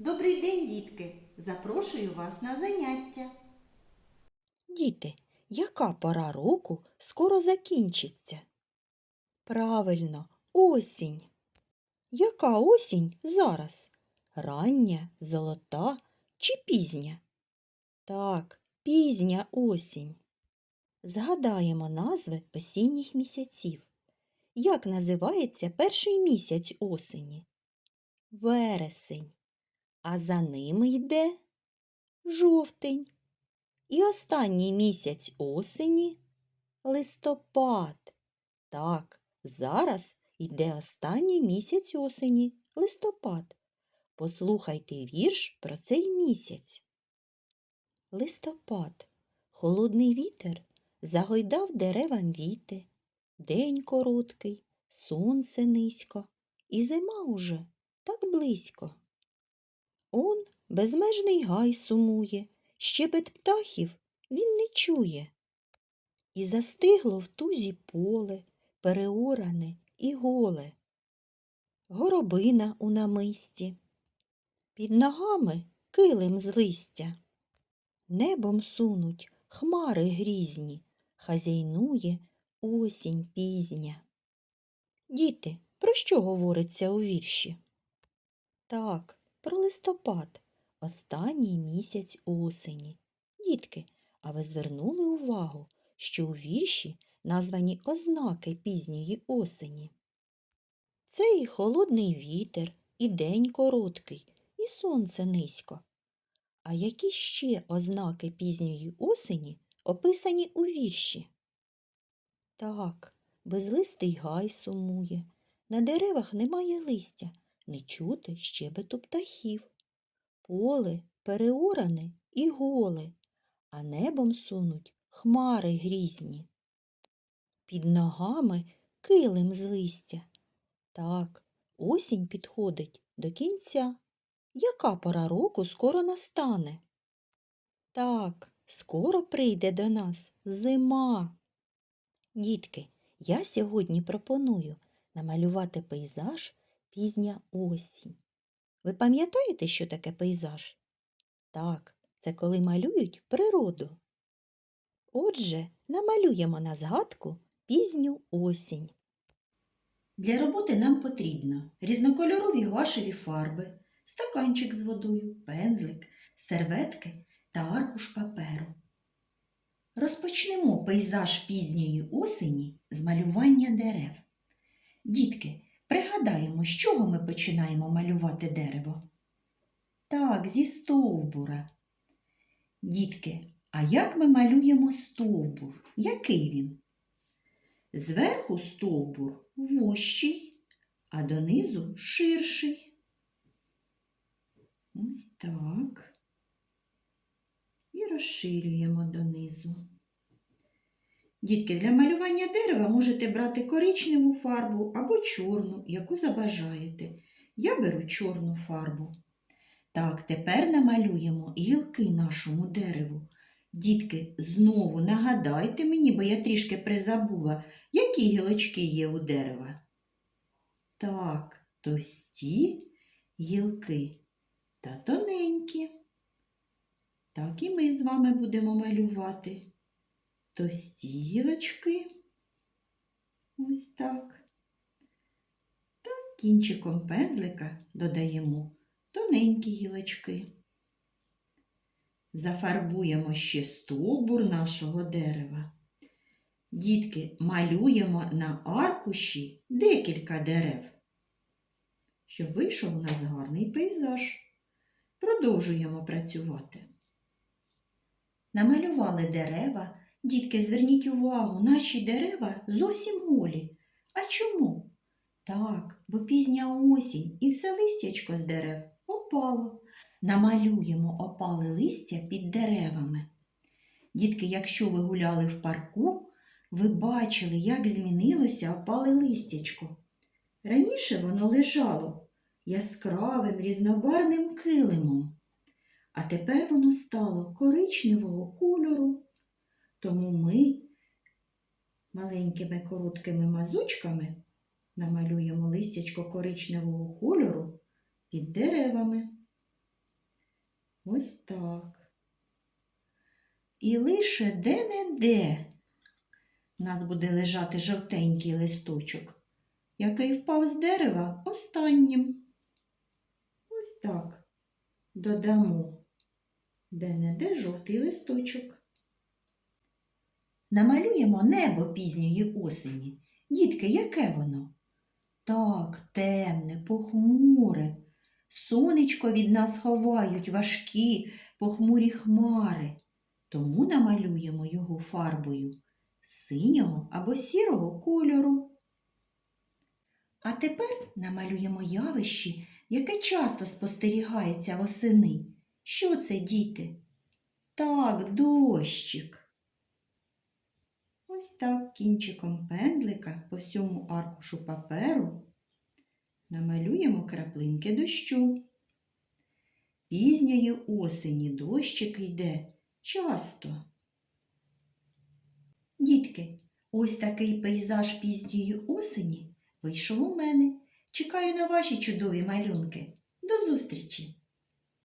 Добрий день, дітки! Запрошую вас на заняття. Діти, яка пора року скоро закінчиться? Правильно, осінь. Яка осінь зараз? Рання, золота чи пізня? Так, пізня осінь. Згадаємо назви осінніх місяців. Як називається перший місяць осені? Вересень. А за ними йде жовтень. І останній місяць осені листопад. Так, зараз йде останній місяць осені листопад. Послухайте вірш про цей місяць. Листопад. Холодний вітер загойдав деревам віти. День короткий, сонце низько, і зима уже так близько. Он безмежний гай сумує, щебет птахів він не чує. І застигло в тузі поле, переоране і голе. Горобина у намисті, під ногами килим з листя. Небом сунуть хмари грізні, хазяйнує осінь пізня. Діти, про що говориться у вірші? Так, про листопад, останній місяць осені. Дітки, а ви звернули увагу, що у вірші названі ознаки пізньої осені? Це і холодний вітер, і день короткий, і сонце низько. А які ще ознаки пізньої осені описані у вірші? Так, безлистий гай сумує, на деревах немає листя, не чути щебету птахів. Поле переоране і голе, а небом сунуть хмари грізні. Під ногами килим з листя. Так, осінь підходить до кінця. Яка пора року скоро настане? Так, скоро прийде до нас зима. Дітки, я сьогодні пропоную намалювати пейзаж пізня осінь. Ви пам'ятаєте, що таке пейзаж? Так, це коли малюють природу. Отже, намалюємо на згадку пізню осінь. Для роботи нам потрібно різнокольорові гуашеві фарби, стаканчик з водою, пензлик, серветки та аркуш паперу. Розпочнемо пейзаж пізньої осені з малювання дерев. Дітки, пригадаємо, з чого ми починаємо малювати дерево? Так, зі стовбура. Дітки, а як ми малюємо стовбур? Який він? Зверху стовбур вущий, а донизу ширший. Ось так. І розширюємо донизу. Дітки, для малювання дерева можете брати коричневу фарбу або чорну, яку забажаєте. Я беру чорну фарбу. Так, тепер намалюємо гілки нашому дереву. Дітки, знову нагадайте мені, бо я трішки призабула, які гілочки є у дерева. Так, товсті гілки та тоненькі. Так і ми з вами будемо малювати. Товсті гілочки. Ось так. Та кінчиком пензлика додаємо тоненькі гілочки. Зафарбуємо ще стовбур нашого дерева. Дітки, малюємо на аркуші декілька дерев, щоб вийшов у нас гарний пейзаж. Продовжуємо працювати. Намалювали дерева. Дітки, зверніть увагу, наші дерева зовсім голі. А чому? Так, бо пізня осінь і все листячко з дерев опало. Намалюємо опале листя під деревами. Дітки, якщо ви гуляли в парку, ви бачили, як змінилося опале листячко. Раніше воно лежало яскравим різнобарним килимом, а тепер воно стало коричневого кольору. Тому ми маленькими короткими мазочками намалюємо листячко коричневого кольору під деревами. Ось так. І лише де-не-де у нас буде лежати жовтенький листочок, який впав з дерева останнім. Ось так додамо де-не-де жовтий листочок. Намалюємо небо пізньої осені. Дітки, яке воно? Так, темне, похмуре. Сонечко від нас ховають важкі похмурі хмари. Тому намалюємо його фарбою синього або сірого кольору. А тепер намалюємо явище, яке часто спостерігається восени. Що це, діти? Так, дощик. Ось так кінчиком пензлика по всьому аркушу паперу намалюємо краплинки дощу. Пізньої осені дощик йде часто. Дітки, ось такий пейзаж пізньої осені вийшов у мене. Чекаю на ваші чудові малюнки. До зустрічі!